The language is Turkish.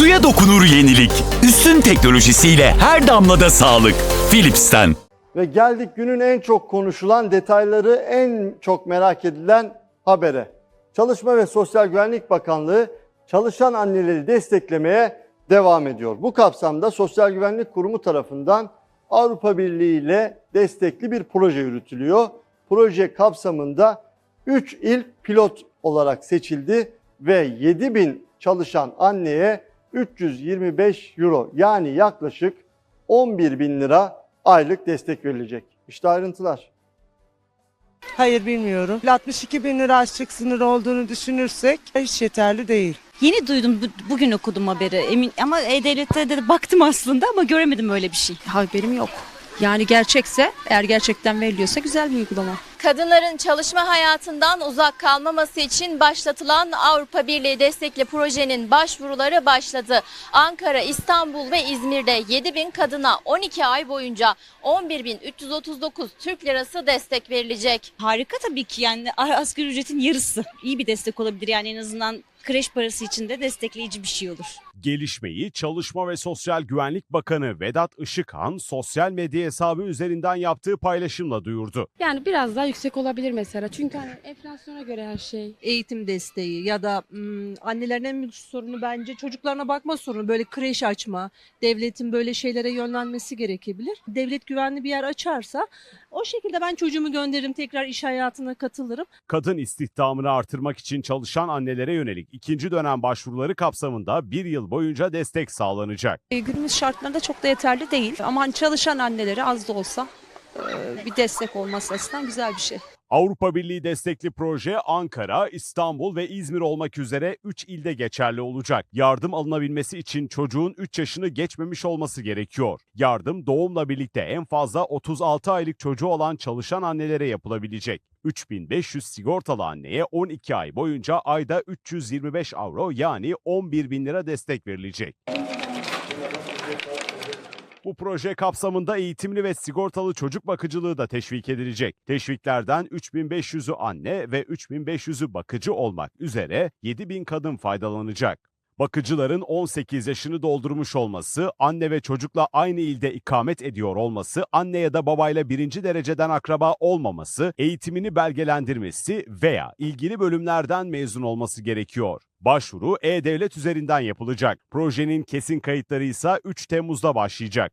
Suya dokunur yenilik. Üstün teknolojisiyle her damlada sağlık. Philips'ten. Ve geldik günün en çok konuşulan detayları en çok merak edilen habere. Çalışma ve Sosyal Güvenlik Bakanlığı çalışan anneleri desteklemeye devam ediyor. Bu kapsamda Sosyal Güvenlik Kurumu tarafından Avrupa Birliği ile destekli bir proje yürütülüyor. Proje kapsamında 3 il pilot olarak seçildi ve 7000 çalışan anneye 325 euro yani yaklaşık 11 bin lira aylık destek verilecek. İşte ayrıntılar. Hayır bilmiyorum. 62 bin lira açlık sınırı olduğunu düşünürsek hiç yeterli değil. Yeni duydum bu- bugün okudum haberi emin ama E-Devlet'te de baktım aslında ama göremedim öyle bir şey. Haberim yok. Yani gerçekse, eğer gerçekten veriliyorsa güzel bir uygulama. Kadınların çalışma hayatından uzak kalmaması için başlatılan Avrupa Birliği destekli projenin başvuruları başladı. Ankara, İstanbul ve İzmir'de 7 bin kadına 12 ay boyunca 11.339 Türk lirası destek verilecek. Harika tabii ki yani asgari ücretin yarısı. İyi bir destek olabilir yani en azından kreş parası için de destekleyici bir şey olur. Gelişmeyi Çalışma ve Sosyal Güvenlik Bakanı Vedat Işıkhan sosyal medya hesabı üzerinden yaptığı paylaşımla duyurdu. Yani biraz daha yüksek olabilir mesela. Çünkü hani enflasyona göre her şey. eğitim desteği ya da mm, annelerin en büyük sorunu bence çocuklarına bakma sorunu böyle kreş açma devletin böyle şeylere yönlenmesi gerekebilir. Devlet güvenli bir yer açarsa o şekilde ben çocuğumu gönderirim tekrar iş hayatına katılırım. Kadın istihdamını artırmak için çalışan annelere yönelik ikinci dönem başvuruları kapsamında bir yıl boyunca destek sağlanacak. E, günümüz şartlarında çok da yeterli değil. Ama hani çalışan annelere az da olsa e, bir destek olması açısından güzel bir şey. Avrupa Birliği destekli proje Ankara, İstanbul ve İzmir olmak üzere 3 ilde geçerli olacak. Yardım alınabilmesi için çocuğun 3 yaşını geçmemiş olması gerekiyor. Yardım doğumla birlikte en fazla 36 aylık çocuğu olan çalışan annelere yapılabilecek. 3500 sigortalı anneye 12 ay boyunca ayda 325 avro yani 11 bin lira destek verilecek. Bu proje kapsamında eğitimli ve sigortalı çocuk bakıcılığı da teşvik edilecek. Teşviklerden 3500'ü anne ve 3500'ü bakıcı olmak üzere 7000 kadın faydalanacak. Bakıcıların 18 yaşını doldurmuş olması, anne ve çocukla aynı ilde ikamet ediyor olması, anne ya da babayla birinci dereceden akraba olmaması, eğitimini belgelendirmesi veya ilgili bölümlerden mezun olması gerekiyor. Başvuru E-Devlet üzerinden yapılacak. Projenin kesin kayıtları ise 3 Temmuz'da başlayacak.